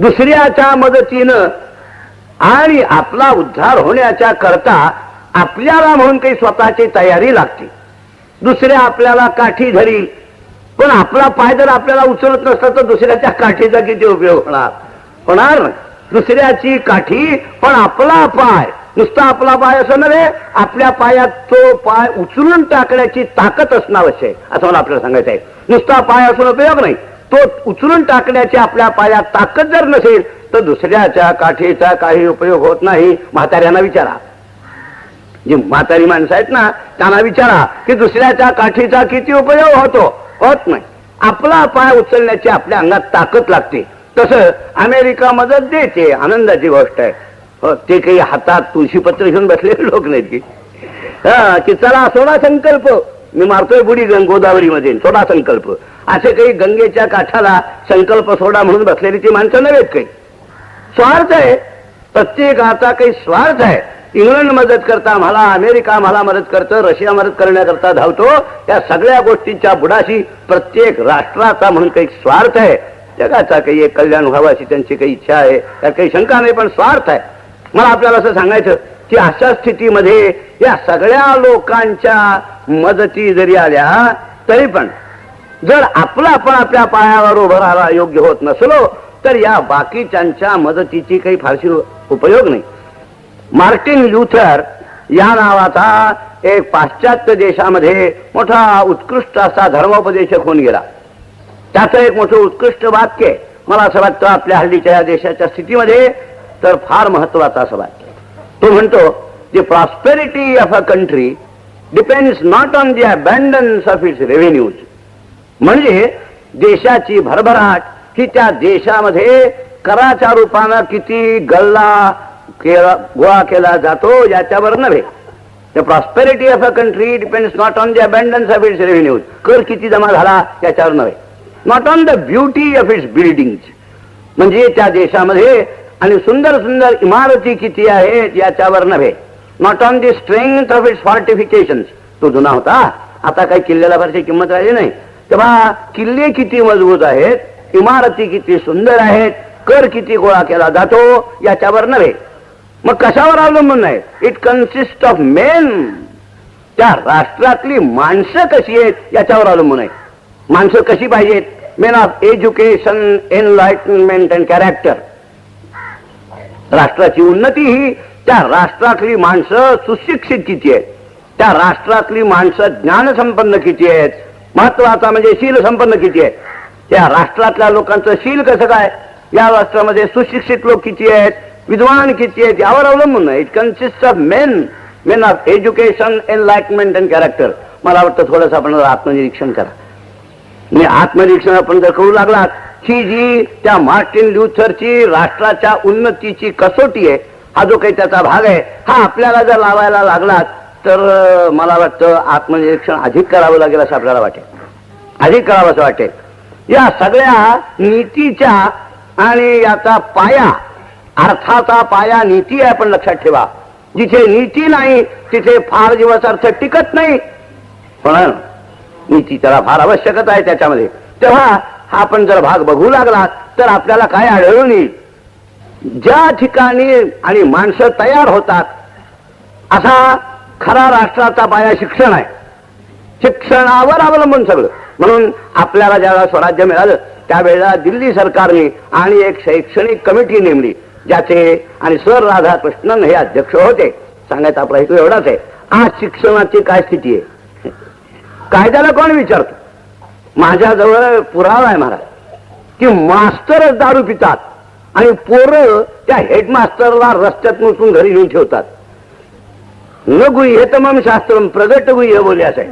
दुसऱ्याच्या मदतीनं आणि आपला उद्धार होण्याच्या करता आपल्याला म्हणून काही स्वतःची तयारी लागते. दुसऱ्या आपल्याला काठी धरी पण आपला पाय जर आपल्याला उचलत नसला तर दुसऱ्याच्या काठीचा किती उपयोग होणार? होणार दुसऱ्याची काठी पण आपला पाय. नुसता आपला पाय असं नव्हे आपल्या पायात तो पाय उचलून टाकण्याची ताकद असणं आवश्यक आहे. असं मला आपल्याला सांगायचं आहे. नुसता पाय असून उपयोग नाही. तो उचलून टाकण्याची आपल्या पायात ताकद जर नसेल तर दुसऱ्याच्या काठीचा काही उपयोग होत नाही. म्हाताऱ्यांना विचारा. जी म्हातारी माणसं आहेत ना त्यांना विचारा की दुसऱ्याच्या काठीचा किती उपयोग होतो. होत नाही. आपला पाय उचलण्याची आपल्या अंगात ताकद लागते. तसं अमेरिका मदत देते. आनंदाची गोष्ट आहे. हो, ते काही हातात तुळशीपत्र घेऊन बसलेले लोक नाहीत की. हा, की चला सोडा संकल्प. मी मारतोय बुडी गोदावरीमध्ये सोडा संकल्प. असे काही गंगेच्या काठाला संकल्प सोडा म्हणून बसलेली ती माणसं नव्हेत काही. स्वार्थ आहे. प्रत्येकाचा काही स्वार्थ आहे. इंग्लंड मदत करता मला अमेरिका मला मदत करतं रशिया मदत करण्याकरता धावतो. या सगळ्या गोष्टींच्या बुडाशी प्रत्येक राष्ट्राचा म्हणून काही स्वार्थ आहे. जगाचा काही एक कल्याण व्हावा अशी त्यांची काही इच्छा आहे. त्यात काही शंका नाही पण स्वार्थ आहे. मला आपल्याला असं सांगायचं की अशा स्थितीमध्ये या सगळ्या लोकांच्या मदती जरी आल्या तरी पण जर आपलं आपण आपल्या पायावर उभं राहायला योग्य होत नसलो तर या बाकीच्यांच्या मदतीची काही फारशी उपयोग नाही. मार्टिन ल्युथर या नावाचा एक पाश्चात्य देशामध्ये मोठा उत्कृष्ट असा धर्मोपदेशक होऊन गेला. त्याचं एक मोठं उत्कृष्ट वाक्य आहे. मला असं वाटतं आपल्या हल्लीच्या या देशाच्या स्थितीमध्ये तर फार महत्वाचं असं वाक्य तो म्हणतो the prosperity of a country depends not on the abundance of its revenues म्हणजे देशाची भरभराट ही त्या देशामध्ये कराच्या रूपानं किती गल्ला केला गोळा केला जातो याच्यावर नव्हे. The prosperity of a country depends not on the abundance of its revenues कर किती जमा झाला याच्यावर नव्हे. Not on the beauty of its building म्हणजे त्या देशामध्ये आणि सुंदर सुंदर इमारती किती आहेत याच्यावर नव्हे. Not on the strength of its fortification तो जुना होता. आता काही किल्ल्याला फारशी किंमत राहिली नाही. तेव्हा किल्ले किती मजबूत आहेत इमारती किती सुंदर आहेत कर किती गोळा केला जातो याच्यावर नव्हे. मग कशावर अवलंबून आहे इट कन्सिस्ट ऑफ मेन त्या राष्ट्रातली माणसं कशी आहेत याच्यावर अवलंबून आहे माणसं कशी पाहिजेत? Men of education enlightenment and character राष्ट्राची उन्नती ही त्या राष्ट्रातली माणसं सुशिक्षित किती आहेत? त्या राष्ट्रातली माणसं ज्ञानसंपन्न किती आहेत? महत्त्वाचा म्हणजे शील संपन्न किती आहे? त्या राष्ट्रातल्या लोकांचं शील कसं काय? या राष्ट्रामध्ये सुशिक्षित लोक किती आहेत? विद्वान किती आहेत? यावर अवलंबून आहे. It consist of men men of education enlightenment and character मला वाटतं थोडंसं आपण आत्मनिरीक्षण करा. आणि आत्मनिरीक्षण आपण जर करू लागलात ही जी त्या मार्टिन ल्युथरची राष्ट्राच्या उन्नतीची कसोटी आहे हा जो काही त्याचा भाग आहे हा आपल्याला जर लावायला लागलात तर मला वाटतं आत्मनिरीक्षण अधिक करावं लागेल असं आपल्याला वाटेल. अधिक करावं असं वाटेल. या सगळ्या नीतीच्या आणि याचा पाया अर्थाचा पाया नीती आहे आपण लक्षात ठेवा. जिथे नीती नाही तिथे फार दिवस अर्थ टिकत नाही. पण नीती त्याला फार आवश्यकता आहे त्याच्यामध्ये. तेव्हा हा आपण जर भाग बघू लागला तर आपल्याला काय आढळून येईल? ज्या ठिकाणी आणि माणसं तयार होतात असा खरा राष्ट्राचा पाया शिक्षण आहे. शिक्षणावर अवलंबून सगळं. म्हणून आपल्याला ज्यावेळेला स्वराज्य मिळालं त्यावेळेला दिल्ली सरकारने आणि एक शैक्षणिक कमिटी नेमली ज्याचे आणि सर राधाकृष्णन हे अध्यक्ष होते. सांगायचा आपला हेतू एवढाच आहे. आज शिक्षणाची काय स्थिती आहे? कायद्याला कोण विचारतो? माझ्याजवळ पुरावा आहे महाराज. की मास्तरच दारू पितात आणि पोरं त्या हेडमास्टरला रस्त्यात नुसून घरी नेऊन ठेवतात. न गुह्य तमाम शास्त्र प्रगट गुह्य बोले असं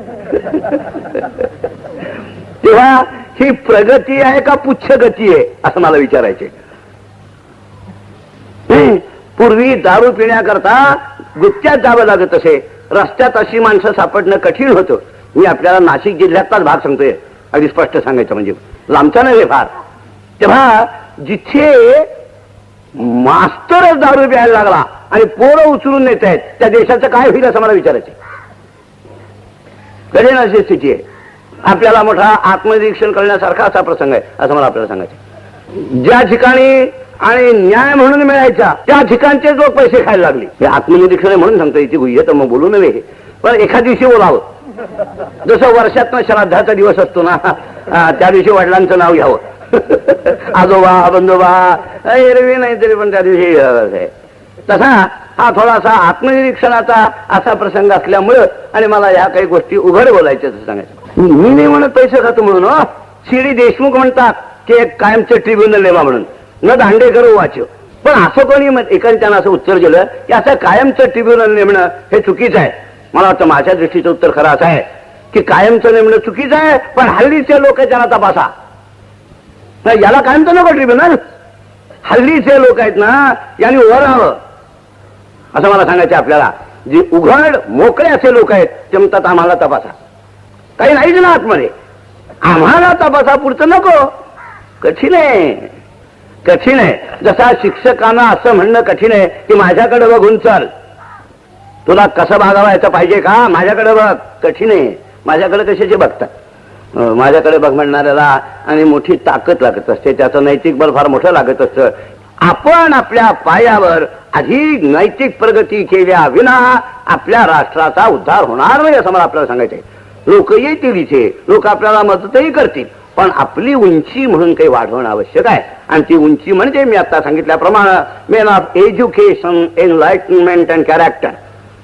तेव्हा ही प्रगती आहे का पुच्छ गती आहे असं मला विचारायचे पूर्वी दारू पिण्याकरता गुत्त्यात जावं लागत असे. रस्त्यात अशी माणसं सापडणं कठीण होतं. मी आपल्याला नाशिक जिल्ह्यातलाच भाग सांगतोय. अगदी स्पष्ट सांगायचं म्हणजे. लांबचा नव्हे फार. तेव्हा जिथे मास्तरच दारू प्यायला लागला आणि पोरं उचलून नेत आहेत त्या देशाचं काय होईल असं मला विचारायचं कठीण अशी स्थिती आहे. आपल्याला मोठा आत्मनिरीक्षण करण्यासारखा असा प्रसंग आहे असं मला आपल्याला सांगायचं ज्या ठिकाणी आणि न्याय म्हणून मिळायचा त्या ठिकाणचे लोक पैसे खायला लागले. हे आत्मनिरीक्षण आहे म्हणून सांगतो इथे गुह्य तर मग बोलू नये पण एखाद दिवशी बोलावं. जसं वर्षातनं श्राद्धाचा दिवस असतो ना त्या दिवशी वडिलांचं नाव घ्यावं. आजोबा बंधोबा एरवी नाही तरी पण त्या दिवशी तसा हा थोडासा आत्मनिरीक्षणाचा असा प्रसंग असल्यामुळं आणि मला या काही गोष्टी उघड बोलायच्या असं सांगायचं. मी नाही म्हणत पैसे खातो म्हणून शिडी देशमुख म्हणतात की एक कायमचं ट्रिब्युनल नेमा म्हणून. न दांडेकर वाचव पण असं कोणी एकाने त्यांना असं उत्तर दिलं की असं कायमचं ट्रिब्युनल नेमणं हे चुकीचं आहे. मला वाटतं माझ्या दृष्टीचं उत्तर खरं असं आहे की कायमचं नेमणं चुकीचं आहे पण हल्लीचे लोक त्यांना तपासा नाही, याला कायमचं नको ट्रिब्युनल हल्लीचे लोक आहेत ना यांनी वर हवं. असं मला सांगायचं आपल्याला. जे उघड मोकळे असे लोक आहेत ते म्हणतात आम्हाला तपासा. काही नाहीच ना आतमध्ये. आम्हाला तपासा पुढचं नको. कठीण आहे. कठीण आहे. जसा शिक्षकांना असं म्हणणं कठीण आहे की माझ्याकडे बघून चल. तुला कसं भागावायचं पाहिजे का? माझ्याकडे बघ. कठीण आहे. माझ्याकडे कशाचे बघतात? माझ्याकडे बघ म्हणणाऱ्याला आणि मोठी ताकद लागत असते. त्याचं नैतिक बल फार मोठं लागत असतं. आपण आपल्या पायावर अधिक नैतिक प्रगती केल्या विना आपल्या राष्ट्राचा उद्धार होणार नाही असं मला आपल्याला सांगायचं आहे लोक येतील इथे. लोक आपल्याला मदतही करतील. पण आपली उंची म्हणून काही वाढवणं आवश्यक आहे. आणि ती उंची म्हणजे मी आता सांगितल्याप्रमाणे men of education enlightenment and character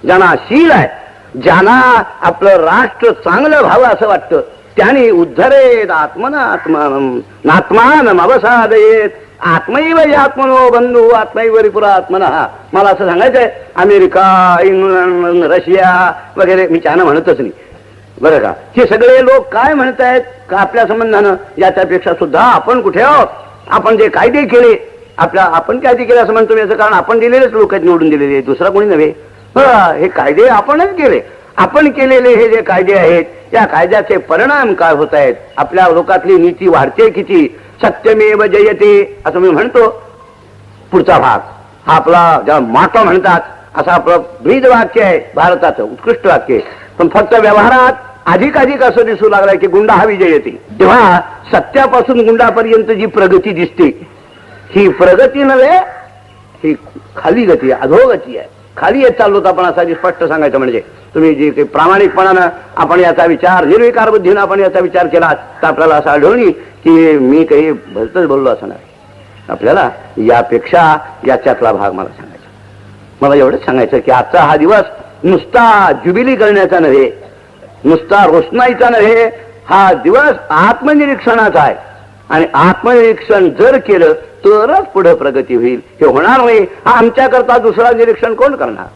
ज्यांना शील आहे ज्यांना आपलं राष्ट्र चांगलं व्हावं असं वाटतं त्याने उद्धरेत आत्मनात्मान नात्मान अवसादयेत. आत्मैव आत्मनो बंधू आत्मैव रिपुरा आत्मना मला असं सांगायचंय अमेरिका इंग्लंड रशिया वगैरे मी त्यानं म्हणतच नाही. बरं का? हे सगळे लोक काय म्हणतायत? का आपल्या संबंधानं? याच्यापेक्षा सुद्धा आपण कुठे आहोत? आपण जे कायदे केले आपल्या आपण कायदे केले असं म्हणतो मी याचं कारण आपण दिलेलेच लोक आहेत निवडून दिलेले दुसरा कोणी नव्हे. हे कायदे आपणच केले. आपण केलेले हे जे कायदे आहेत या कायद्याचे परिणाम काय होत आहेत? आपल्या लोकातली नीती वाढते किती? सत्यमेव जयते असं मी म्हणतो. पुढचा भाग. हा आपला ज्या माटो म्हणतात असं आपलं ब्रीद वाक्य आहे भारताचं उत्कृष्ट वाक्य आहे. पण फक्त व्यवहारात अधिक अधिक असं दिसू लागलाय की गुंडा हा विजय येते तेव्हा सत्यापासून गुंडापर्यंत जी प्रगती दिसते ही प्रगती नव्हे ही खाली गती आहे अधोगती आहे. खाली येत चाललो तर आपण असा जी स्पष्ट सांगायचं म्हणजे. तुम्ही जी काही प्रामाणिकपणानं आपण याचा विचार निर्विकार बुद्धीनं आपण याचा विचार केला तर आपल्याला असं आढळून की मी काही भलतच बोललो असं नाही. आपल्याला यापेक्षा याच्यातला भाग मला सांगायचा. मला एवढंच सांगायचं की आजचा हा दिवस नुसता जुबिली करण्याचा नव्हे नुसता रोषणाईचा नव्हे हा दिवस आत्मनिरीक्षणाचा आहे. आणि आत्मनिरीक्षण जर केलं तरच पुढे प्रगती होईल. हे होणार नाही. हा आमच्याकरता दुसरा निरीक्षण कोण करणार?